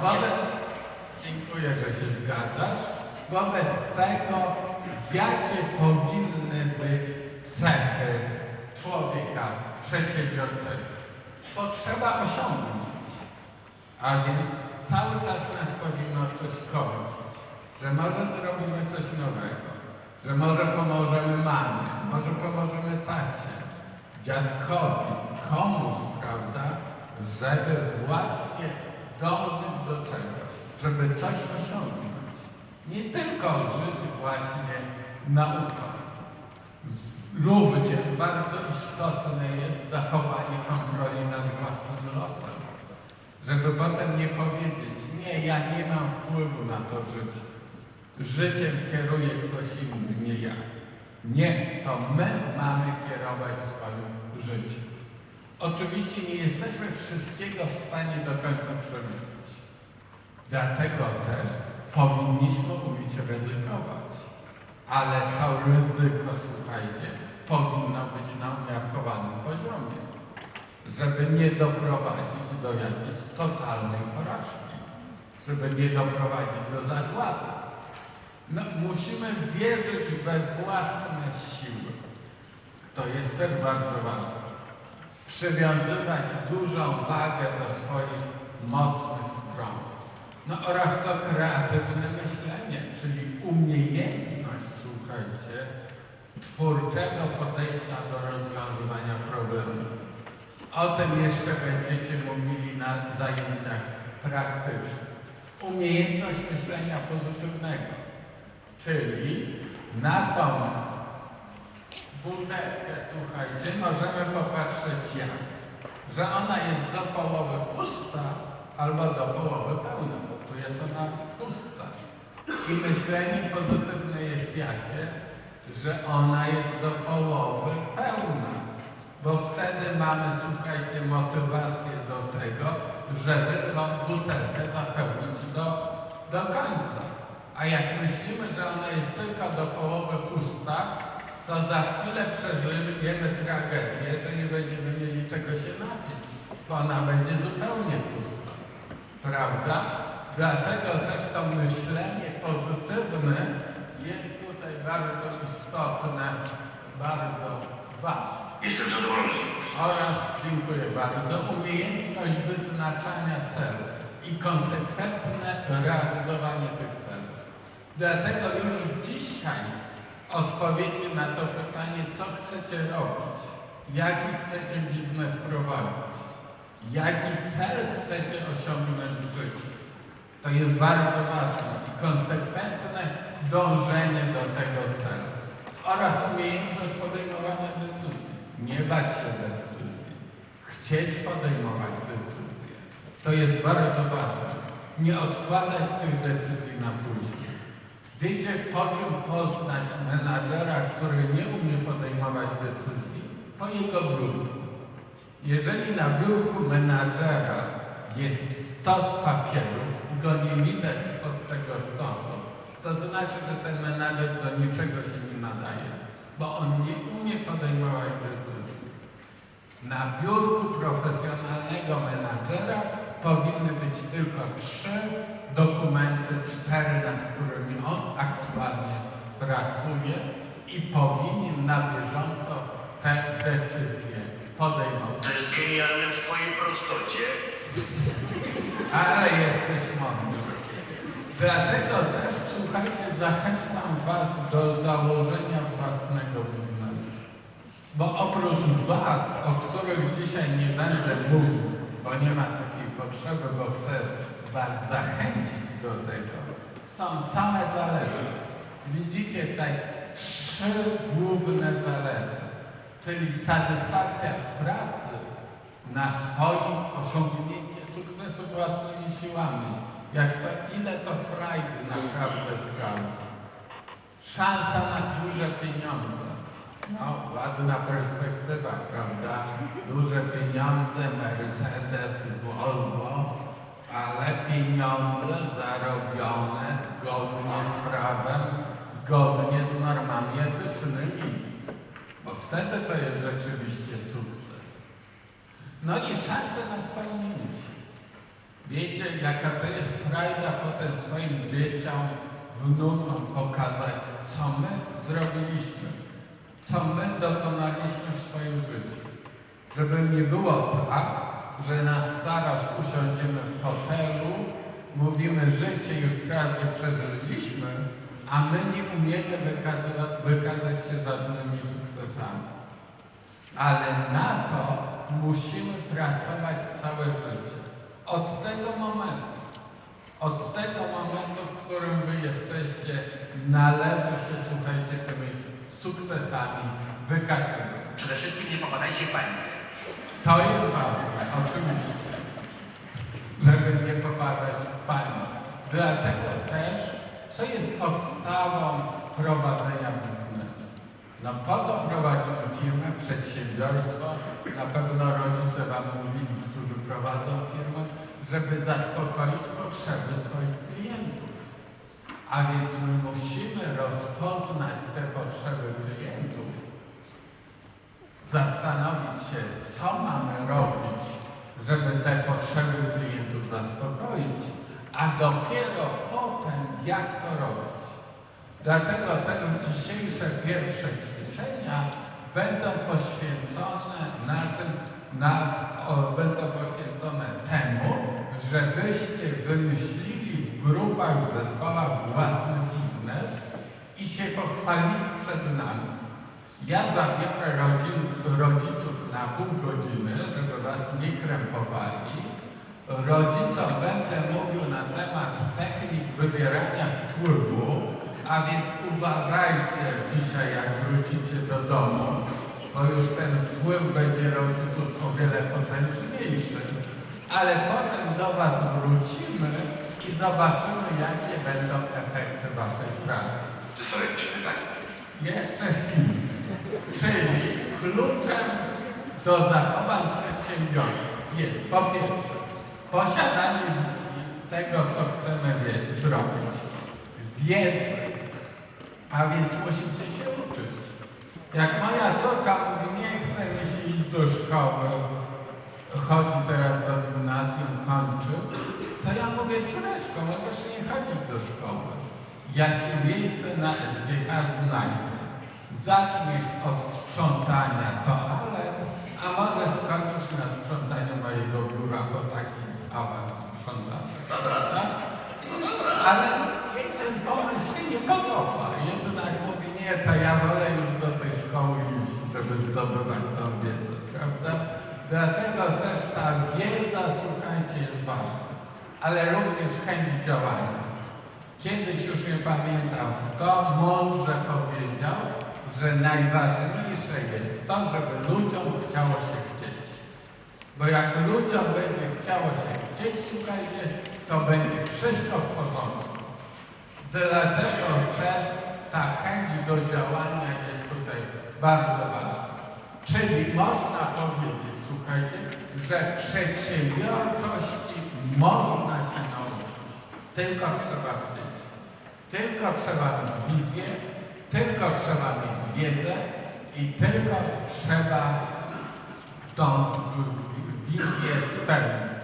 Wobec... Dziękuję, że się zgadzasz. Wobec tego, jakie powinny być cechy człowieka przedsiębiorczego, to trzeba osiągnąć. A więc cały czas nas powinno coś korcić, że może zrobimy coś nowego, że może pomożemy mamie, może pomożemy tacie, dziadkowi, komuś, prawda, żeby właśnie dążyć do czegoś, żeby coś osiągnąć. Nie tylko żyć właśnie nauką. Również bardzo istotne jest zachowanie kontroli nad własnym losem. Żeby potem nie powiedzieć, nie, ja nie mam wpływu na to życie. Życiem kieruje ktoś inny, nie ja. Nie, to my mamy kierować swoim życiem. Oczywiście nie jesteśmy wszystkiego w stanie do końca przewidzieć. Dlatego też powinniśmy umieć ryzykować. Ale to ryzyko, słuchajcie, powinno być na umiarkowanym poziomie, żeby nie doprowadzić do jakiejś totalnej porażki, żeby nie doprowadzić do zagłady. No, musimy wierzyć we własne siły. To jest też bardzo ważne. Przywiązywać dużą wagę do swoich mocnych stron. No oraz to kreatywne myślenie, czyli umiejętność, słuchajcie, twórczego podejścia do rozwiązywania problemów. O tym jeszcze będziecie mówili na zajęciach praktycznych. Umiejętność myślenia pozytywnego, czyli na tą butelkę, słuchajcie, możemy popatrzeć jak, że ona jest do połowy pusta albo do połowy pełna, bo tu jest ona pusta. I myślenie pozytywne jest jakie? Że ona jest do połowy pełna, bo wtedy mamy, słuchajcie, motywację do tego, żeby tą butelkę zapełnić do, do końca. A jak myślimy, że ona jest tylko do połowy pusta, to za chwilę przeżyjemy tragedię, że nie będziemy mieli czego się napić, bo ona będzie zupełnie pusta. Prawda? Dlatego też to myślenie pozytywne jest tutaj bardzo istotne, bardzo ważne. Jestem zadowolony. Oraz, dziękuję bardzo, umiejętność wyznaczania celów i konsekwentne realizowanie tych celów. Dlatego już dzisiaj odpowiecie na to pytanie, co chcecie robić, jaki chcecie biznes prowadzić, jaki cel chcecie osiągnąć w życiu. To jest bardzo ważne i konsekwentne dążenie do tego celu oraz umiejętność podejmowania decyzji. Nie bać się decyzji, chcieć podejmować decyzje. To jest bardzo ważne. Nie odkładać tych decyzji na później. Wiecie, po czym poznać który nie umie podejmować decyzji? Po jego biurku. Jeżeli na biurku menadżera jest stos papierów i go nie widać spod tego stosu, to znaczy, że ten menadżer do niczego się nie nadaje, bo on nie umie podejmować decyzji. Na biurku profesjonalnego menadżera powinny być tylko trzy dokumenty, cztery, nad którymi on aktualnie pracuje i powinien na bieżąco te decyzje podejmować. To jest genialne w swojej prostocie. Ale jesteś mądry. Dlatego też, słuchajcie, zachęcam Was do założenia własnego biznesu. Bo oprócz wad, o których dzisiaj nie będę mówił, bo nie ma takiej potrzeby, bo chcę Was zachęcić do tego, są same zalety. Widzicie tutaj trzy główne zalety, czyli satysfakcja z pracy na swoim osiągnięcie sukcesu własnymi siłami. Jak to, ile to frajdy naprawdę sprawdza. Szansa na duże pieniądze. No, ładna perspektywa, prawda? Duże pieniądze, Mercedes, Volvo, ale pieniądze zarobione zgodnie z prawem, zgodnie z normami etycznymi. Bo wtedy to jest rzeczywiście sukces. No i szanse na spełnienie się. Wiecie, jaka to jest frajda potem swoim dzieciom, wnukom pokazać, co my zrobiliśmy, co my dokonaliśmy w swoim życiu. Żeby nie było tak, że na starość usiądziemy w fotelu, mówimy, życie już prawie przeżyliśmy, a my nie umiemy wykaza- wykazać się żadnymi sukcesami. Ale na to musimy pracować całe życie. Od tego momentu, od tego momentu, w którym wy jesteście, należy się, słuchajcie, tymi sukcesami wykazywać. Przede wszystkim nie popadajcie w panikę. To jest ważne, oczywiście, żeby nie popadać w panikę. Dlatego też, co jest podstawą prowadzenia biznesu? No po to prowadzimy firmę, przedsiębiorstwo. Na pewno rodzice Wam mówili, którzy prowadzą firmę, żeby zaspokoić potrzeby swoich klientów. A więc my musimy rozpoznać te potrzeby klientów, zastanowić się, co mamy robić, żeby te potrzeby klientów zaspokoić, a dopiero potem jak to robić. Dlatego te dzisiejsze pierwsze ćwiczenia będą poświęcone na tym, na, o, będą poświęcone temu, żebyście wymyślili w grupach, w zespołach własny biznes i się pochwalili przed nami. Ja zabiorę rodzin, rodziców na pół godziny, żeby was nie krępowali. Rodzicom będę mówił na temat technik wywierania wpływu, a więc uważajcie dzisiaj, jak wrócicie do domu, bo już ten wpływ będzie rodziców o wiele potężniejszy. Ale potem do was wrócimy i zobaczymy, jakie będą efekty waszej pracy. Czy jakieś pytania? Jeszcze chwilę. Czyli kluczem do zachowań przedsiębiorców jest po pierwsze posiadanie tego, co chcemy zrobić, wiedzy, a więc musicie się uczyć. Jak moja córka mówi, nie chce mi się iść do szkoły, chodzi teraz do gimnazjum, kończy, to ja mówię, córeczko, możesz nie chodzić do szkoły. Ja ci miejsce na SGH znajdę. Zaczniesz od sprzątania toalet, a może skończysz na sprzątaniu mojego biura, bo taki jest awans sprzątania. Dobra. Tak? Ale jej ten pomysł się nie podoba. Jednak mówi, nie, to ja wolę już do tej szkoły iść, żeby zdobywać tą wiedzę, prawda? Dlatego też ta wiedza, słuchajcie, jest ważna. Ale również chęć działania. Kiedyś już nie pamiętam, kto mądrze powiedział, że najważniejsze jest to, żeby ludziom chciało się chcieć. Bo jak ludziom będzie chciało się chcieć, słuchajcie, to będzie wszystko w porządku. Dlatego też ta chęć do działania jest tutaj bardzo ważna. Czyli można powiedzieć, słuchajcie, że przedsiębiorczości można się nauczyć. Tylko trzeba chcieć. Tylko trzeba mieć wizję, tylko trzeba mieć wiedzę i tylko trzeba tą wizję spełnić.